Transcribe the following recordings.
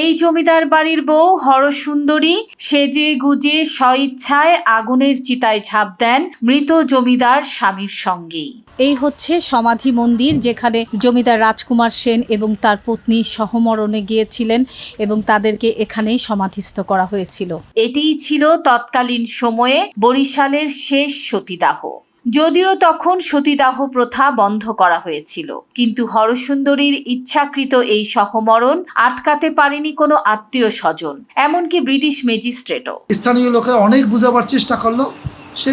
এই জমিদার বাড়ির বউ হরসুন্দরী সেজে গুজে স্বইচ্ছায় আগুনের চিতায় ঝাঁপ দেন মৃত জমিদার স্বামীর সঙ্গেই। এই হচ্ছে সমাধি মন্দির যেখানে জমিদার রাজকুমার সেন এবং তার পত্নী সহমরণে গিয়েছিলেন এবং তাদেরকে এখানেই সমাধিস্থ করা হয়েছিল। এটিই ছিল তৎকালীন সময়ে বরিশালের শেষ সতীদাহ। যদিও তখন সতীদাহ প্রথা বন্ধ করা হয়েছিল কিন্তু হরসুন্দরীর ইচ্ছাকৃত এই সহমরণ আটকাতে পারেনি কোনো আত্মীয় স্বজন এমনকি ব্রিটিশ ম্যাজিস্ট্রেটও। স্থানীয় লোকেরা অনেক বোঝাবার চেষ্টা করল সে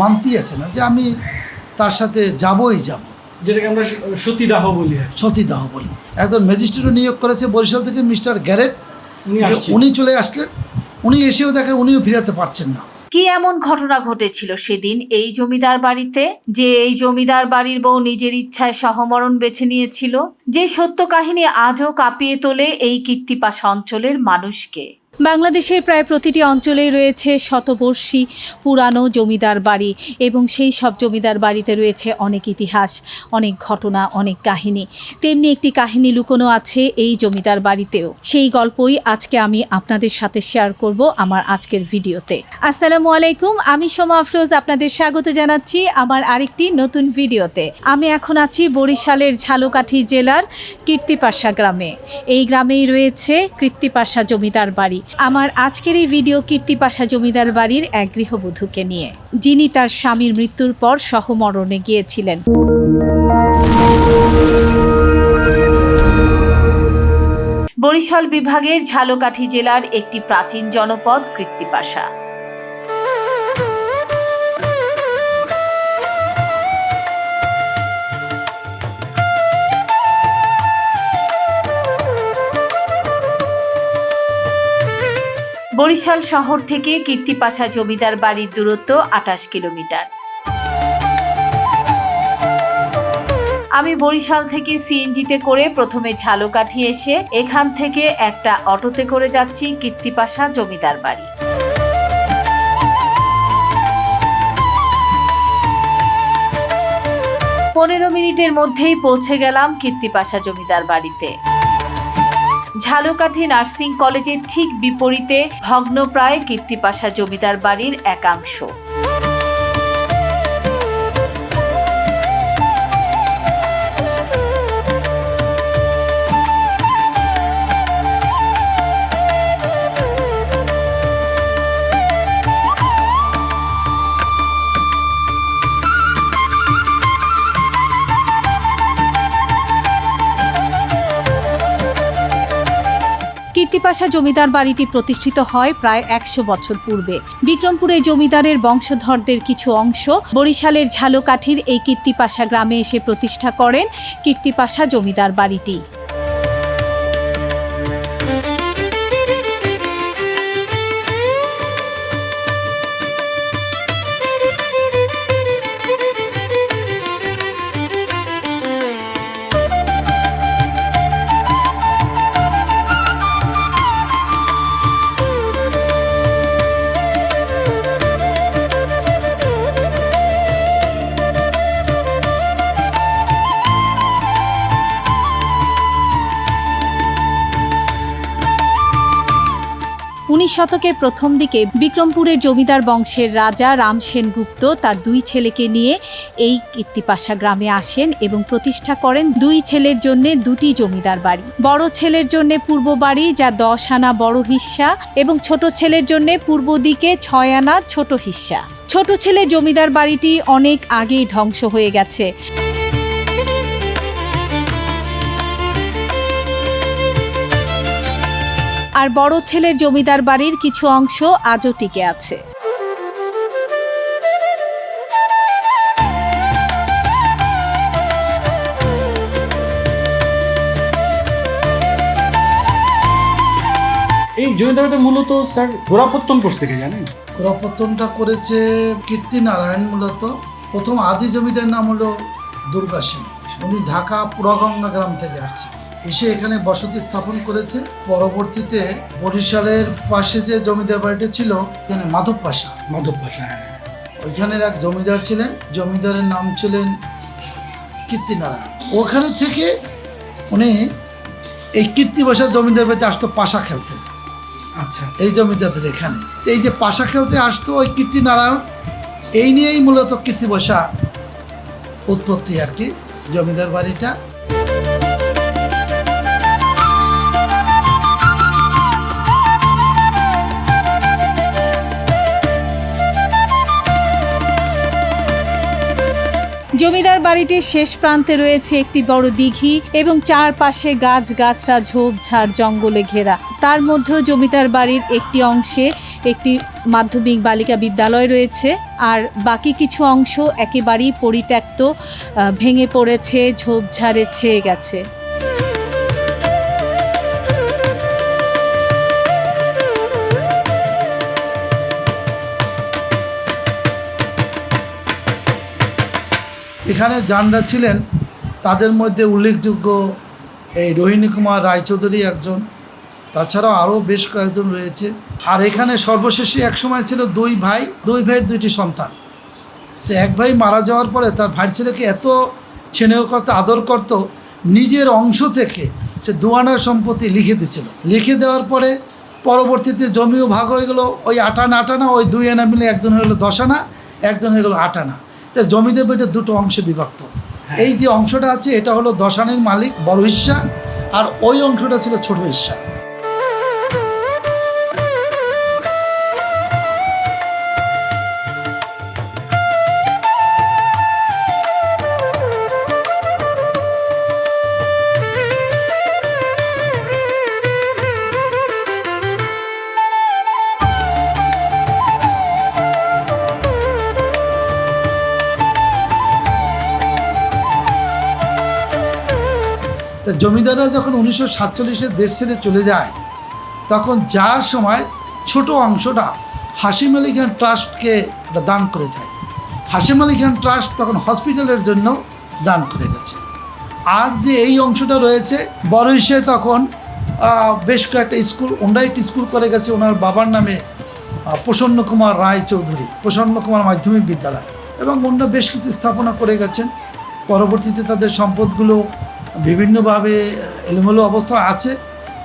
মানতেই আছে না যে আমি তার সাথে যাবই যাব। যেটাকে আমরা সতীদাহ বলি সতীদাহ বলি। একজন ম্যাজিস্ট্রেটও নিয়োগ করেছে বরিশাল থেকে মিস্টার গ্যারেট। উনি উনি চলে আসলেন উনি এসেও দেখে উনিও ফিরাতে পারছেন না। কি এমন ঘটনা ঘটেছিল সেদিন এই জমিদার বাড়িতে? যে এই জমিদার বাড়ির বউ নিজের ইচ্ছায় সহমরণ বেছে নিয়েছিল, যে সত্য কাহিনী আজও কাঁপিয়ে তোলে এই কীর্তিপাশা অঞ্চলের মানুষকে। বাংলাদেশের প্রায় প্রতিটি অঞ্চলেই রয়েছে শতবর্ষী পুরানো জমিদার বাড়ি এবং সেই সব জমিদার বাড়িতে রয়েছে অনেক ইতিহাস, অনেক ঘটনা, অনেক কাহিনী। তেমনি একটি কাহিনী লুকোনো আছে এই জমিদার বাড়িতেও। সেই গল্পই আজকে আমি আপনাদের সাথে শেয়ার করব আমার আজকের ভিডিওতে। আসসালামু আলাইকুম, আমি সোমা আফরোজ আপনাদের স্বাগত জানাচ্ছি আমার আরেকটি নতুন ভিডিওতে। আমি এখন আছি বরিশালের ঝালকাঠি জেলার কীর্তিপাশা গ্রামে। এই গ্রামেই রয়েছে কীর্তিপাশা জমিদার বাড়ি। আমার আজকের এই ভিডিও কীর্তিপাশা জমিদার বাড়ির এক গৃহবধূকে নিয়ে। যিনি তার স্বামীর মৃত্যুর পর সহমরণে গিয়েছিলেন। বরিশাল বিভাগের ঝালকাঠি জেলার একটি প্রাচীন জনপদ কৃত্তিপাশা বরিশাল শহর থেকে কীর্তিপাশা জমিদার বাড়ির দূরত্ব আঠাশ কিলোমিটার। আমি বরিশাল থেকে সিএনজিতে করে প্রথমে ঝালকাঠি এসে এখান থেকে একটা অটোতে করে যাচ্ছি কীর্তিপাশা জমিদার বাড়ি। পনেরো মিনিটের মধ্যেই পৌঁছে গেলাম কীর্তিপাশা জমিদার বাড়িতে। ঝালকাঠি নার্সিং কলেজের ঠিক বিপরীতে ভগ্নপ্রায় কীর্তিপাশা জমিদার বাড়ির একাংশ। কীর্তিপাশা জমিদার বাড়িটি প্রতিষ্ঠিত হয় প্রায় একশো বছর পূর্বে। বিক্রমপুরে জমিদারের বংশধরদের কিছু অংশ বরিশালের ঝালকাঠির এই কীর্তিপাশা গ্রামে এসে প্রতিষ্ঠা করেন কীর্তিপাশা জমিদার বাড়িটি। শতকের প্রথম দিকে বিক্রমপুরের জমিদার বংশের রাজা রাম সেনগুপ্ত তার দুই ছেলেকে নিয়ে এই কীর্তিপাশা গ্রামে আসেন এবং প্রতিষ্ঠা করেন দুই ছেলের জন্য দুটি জমিদার বাড়ি। বড় ছেলের জন্য পূর্ব বাড়ি, যা দশ আনা বড় হিস্সা এবং ছোট ছেলের জন্য পূর্ব দিকে ছয় আনা ছোট হিস্সা। ছোট ছেলে জমিদার বাড়িটি অনেক আগেই ধ্বংস হয়ে গেছে। আর বড় ছেলের জমিদার বাড়ির কিছু অংশ আজও টিকে আছে। এই জমিদারটা মূলত স্যার গোড়াপত্তন করছে কে জানেন? গোড়াপত্তনটা করেছে কীর্তিনারায়ণ মূলত। প্রথম আদি জমিদার নাম হলো দুর্গা সিং উনি ঢাকা পুরাগঙ্গা গ্রাম থেকে আসছে এসে এখানে বসতি স্থাপন করেছে। পরবর্তীতে বরিশালের পাশে যে জমিদার বাড়িটা ছিল এখানে মাধব পাশা। মাধব পাশা হ্যাঁ। ওইখানের এক জমিদার ছিলেন। জমিদারের নাম ছিলেন কীর্তিনারায়ণ। ওখানে থেকে উনি এই কীর্তি বসার জমিদার বাড়িতে আসতো পাশা খেলতে। আচ্ছা। এই জমিদারদের এখানে। এই যে পাশা খেলতে আসতো ওই কীর্তি নারায়ণ এই নিয়েই মূলত কীর্তি বসা উৎপত্তি আর কি জমিদার বাড়িটা। জমিদার বাড়িটির শেষ প্রান্তে রয়েছে একটি বড় দিঘি এবং চারপাশে গাছ গাছরা ঝোপঝাড়, জঙ্গলে ঘেরা। তার মধ্যেও জমিদার বাড়ির একটি অংশে একটি মাধ্যমিক বালিকা বিদ্যালয় রয়েছে আর বাকি কিছু অংশ একেবারেই পরিত্যক্ত ভেঙে পড়েছে, ঝোপঝাড়ে ছেয়ে গেছে। এখানে যানরা ছিলেন, তাদের মধ্যে উল্লেখযোগ্য এই রোহিণী কুমার রায়চৌধুরী একজন। তাছাড়াও আরও বেশ কয়েকজন রয়েছে। আর এখানে সর্বশেষে এক সময় ছিল দুই ভাই, দুই ভাইয়ের দুইটি সন্তান। তো এক ভাই মারা যাওয়ার পরে তার ভাই ছেলেকে এত স্নেহ করতো, আদর করত, নিজের অংশ থেকে সে দুয়ানার সম্পত্তি লিখে দিয়েছিল। লিখে দেওয়ার পরে পরবর্তীতে জমিও ভাগ হয়ে গেলো। ওই আটানা আটানা, ওই দুই আনা মিলে একজন হয়ে গেলো দশ আনা, একজন হয়ে গেলো আটানা তো জমিদেব এটা দুটো অংশে বিভক্ত। এই যে অংশটা আছে এটা হলো দশানের মালিক বড় ঈর্ষা আর ওই অংশটা ছিল ছোট হিস্সা জমিদাররা যখন উনিশশো সাতচল্লিশে দেশ ছেড়ে চলে যায়, তখন যার সময় ছোট অংশটা হাসিম আলী খান ট্রাস্টকে দান করে যায়। হাসিম আলী খান ট্রাস্ট তখন হসপিটালের জন্য দান করে গেছে। আর যে এই অংশটা রয়েছে বড় হিসেবে তখন বেশ কয়েকটা স্কুল ওনারা একটি স্কুল করে গেছে ওনার বাবার নামে প্রসন্ন কুমার রায় চৌধুরী, প্রসন্ন কুমার মাধ্যমিক বিদ্যালয়। এবং অন্য বেশ কিছু স্থাপনা করে গেছেন। পরবর্তীতে তাদের সম্পদগুলো বিভিন্নভাবে এলোমেলো অবস্থা আছে।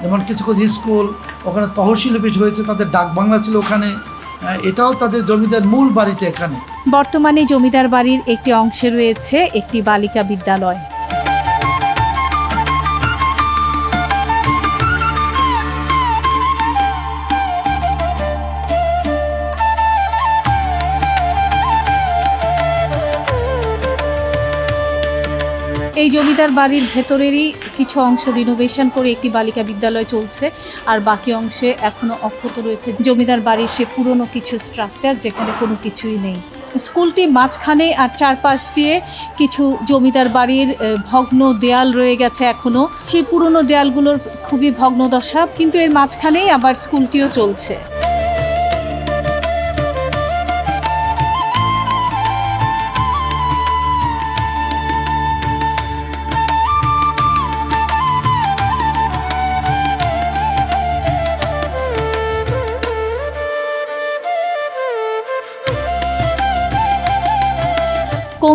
যেমন কিছু কিছু স্কুল, ওখানে তহসিল অফিস হয়েছে, তাদের ডাক বাংলা ছিল ওখানে। এটাও তাদের জমিদার মূল বাড়িটা এখানে। বর্তমানে জমিদার বাড়ির একটি অংশে রয়েছে একটি বালিকা বিদ্যালয়। এই জমিদার বাড়ির ভেতরেরই কিছু অংশ রিনোভেশন করে একটি বালিকা বিদ্যালয় চলছে, আর বাকি অংশে এখনও অক্ষত রয়েছে জমিদার বাড়ির সে পুরনো কিছু স্ট্রাকচার যেখানে কোনো কিছুই নেই। স্কুলটি মাঝখানে আর চারপাশ দিয়ে কিছু জমিদার বাড়ির ভগ্ন দেয়াল রয়ে গেছে এখনও। সেই পুরনো দেয়ালগুলোর খুবই ভগ্ন দশা কিন্তু এর মাঝখানেই আবার স্কুলটিও চলছে।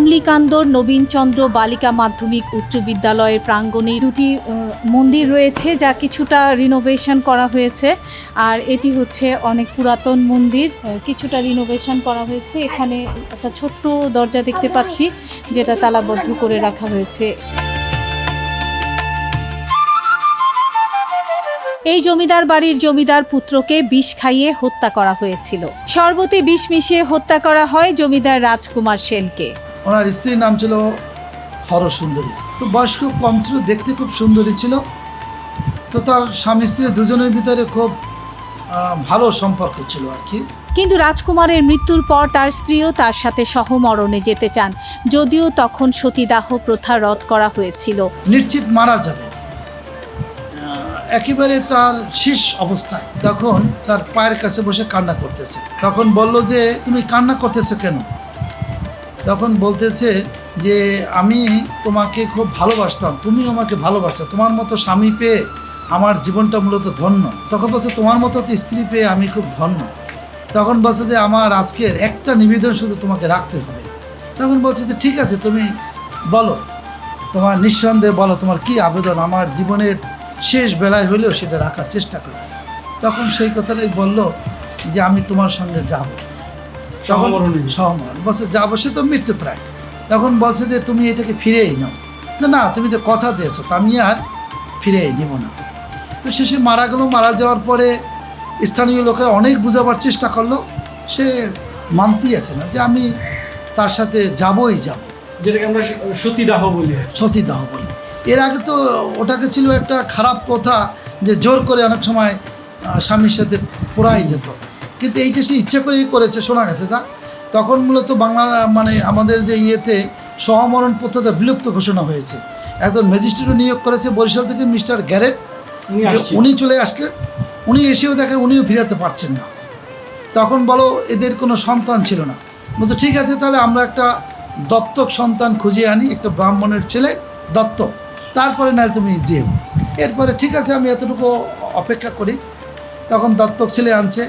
কমলিকান্দর নবীনচন্দ্র বালিকা মাধ্যমিক উচ্চ বিদ্যালয়ের প্রাঙ্গণে দুটি মন্দির রয়েছে যা কিছুটা রিনোভেশন করা হয়েছে। আর এটি হচ্ছে অনেক পুরাতন মন্দির কিছুটা রিনোভেশন করা হয়েছে। এখানে একটা ছোট্ট দরজা দেখতে পাচ্ছি, যেটা তালাবদ্ধ করে রাখা হয়েছে। এই জমিদার বাড়ির জমিদার পুত্রকে বিষ খাইয়ে হত্যা করা হয়েছিল। শরবতে বিষ মিশিয়ে হত্যা করা হয় জমিদার রাজকুমার সেনকে। ওনার স্ত্রীর নাম ছিল হরসুন্দরী। তো বয়স খুব কম ছিল দেখতে খুব সুন্দরী ছিল। তো তার স্বামী স্ত্রী দুজনের ভিতরে খুব ভালো সম্পর্ক ছিল আর কি। কিন্তু রাজকুমারের মৃত্যুর পর তার স্ত্রীও তার সাথে সহমরণে যেতে চান। যদিও তখন সতীদাহ প্রথা রদ করা হয়েছিল। নিশ্চিত মারা যাবে। একেবারে তার শেষ অবস্থায় তখন তার পায়ের কাছে বসে কান্না করতেছে। তখন বলল যে তুমি কান্না করতেছো কেন? তখন বলতেছে যে, আমি তোমাকে খুব ভালোবাসতাম। তুমি আমাকে ভালোবাসতো। তোমার মতো স্বামী পেয়ে আমার জীবনটা মূলত ধন্য। তখন বলছে, তোমার মতো স্ত্রী পেয়ে আমি খুব ধন্য। তখন বলছে যে, আমার আজকের একটা নিবেদন শুধু তোমাকে রাখতে হবে। তখন বলছে যে, ঠিক আছে, তুমি বলো। তোমার নিঃসন্দেহে বলো, তোমার কি আবেদন? আমার জীবনের শেষ বেলায় হলেও সেটা রাখার চেষ্টা করবে তখন সেই কথাটাই বলল যে, আমি তোমার সঙ্গে যাব। সহমরণে। বলছে যাব সে তো মৃত্যু প্রায়। তখন বলছে যে তুমি এটাকে ফিরেই নাও। না না তুমি তো কথা দিয়েছ তো আমি আর ফিরেই নিব না। তো শেষে মারা গেল। মারা যাওয়ার পরে স্থানীয় লোকেরা অনেক বোঝাবার চেষ্টা করল। সে মানতেই আছে না যে আমি তার সাথে যাবই যাব। যেটাকে আমরা সতীদাহ বলি সতীদাহ বলে। এর আগে তো ওটাকে ছিল একটা খারাপ কথা যে জোর করে অনেক সময় স্বামীর সাথে পোড়াই দিত। কিন্তু এইটা সে ইচ্ছে করেই করেছে শোনা গেছে তা। তখন মূলত বাংলা মানে আমাদের যে ইয়েতে সহমরণ প্রথাটা বিলুপ্ত ঘোষণা হয়েছে। একজন ম্যাজিস্ট্রেটও নিয়োগ করেছে বরিশাল থেকে মিস্টার গ্যারেট। উনি চলে আসলেন উনি এসেও দেখে উনিও ফিরাতে পারছেন না। তখন বলো এদের কোনো সন্তান ছিল না। বলতো ঠিক আছে তাহলে আমরা একটা দত্তক সন্তান খুঁজে আনি একটা ব্রাহ্মণের ছেলে দত্ত। তারপরে না তুমি যেও। এরপরে ঠিক আছে আমি এতটুকু অপেক্ষা করি। তখন দত্তক ছেলে আনছে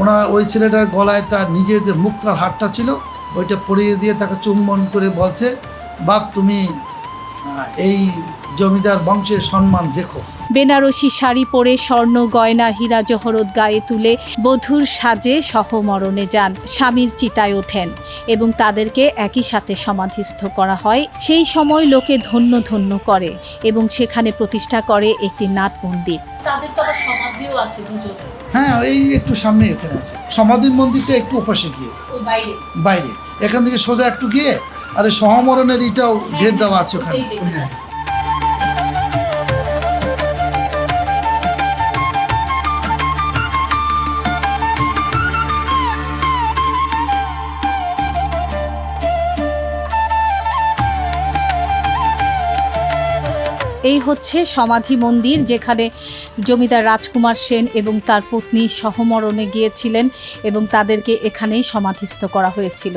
ওনা ওই ছেলেটার গলায় তার নিজের যে মুক্তার হাটটা ছিল, ওইটা পরিয়ে দিয়ে তাকে চুম্বন করে বলছে, বাপ, তুমি এই জমিদার বংশের সম্মান রেখো। বেনারসি শাড়ি পরে স্বর্ণ গয়না হীরা জহরত গায়ে তুলে বধুর সাজে সহমরণে যান। স্বামীর চিতায় ওঠেন এবং তাদেরকে একই সাথে সমাধিস্থ করা হয়। সেই সময় লোকে ধন্য ধন্য করে এবং সেখানে প্রতিষ্ঠা করে একটি নাট মন্দির। তাদের তো আবার সমাধিও আছে দুজন হ্যাঁ এই একটু সামনে এখানে আছে। সমাধির মন্দিরটা একটু ওপাশে গিয়ে। ওই বাইরে। বাইরে। এখান থেকে সোজা একটু গিয়ে আর সহমরণের ইটাও গেট দেওয়া আছে ওখানে। এই হচ্ছে সমাধি মন্দির, যেখানে জমিদার রাজকুমার সেন এবং তার পত্নী সহমরণে গিয়েছিলেন এবং তাদেরকে এখানেই সমাধিস্থ করা হয়েছিল।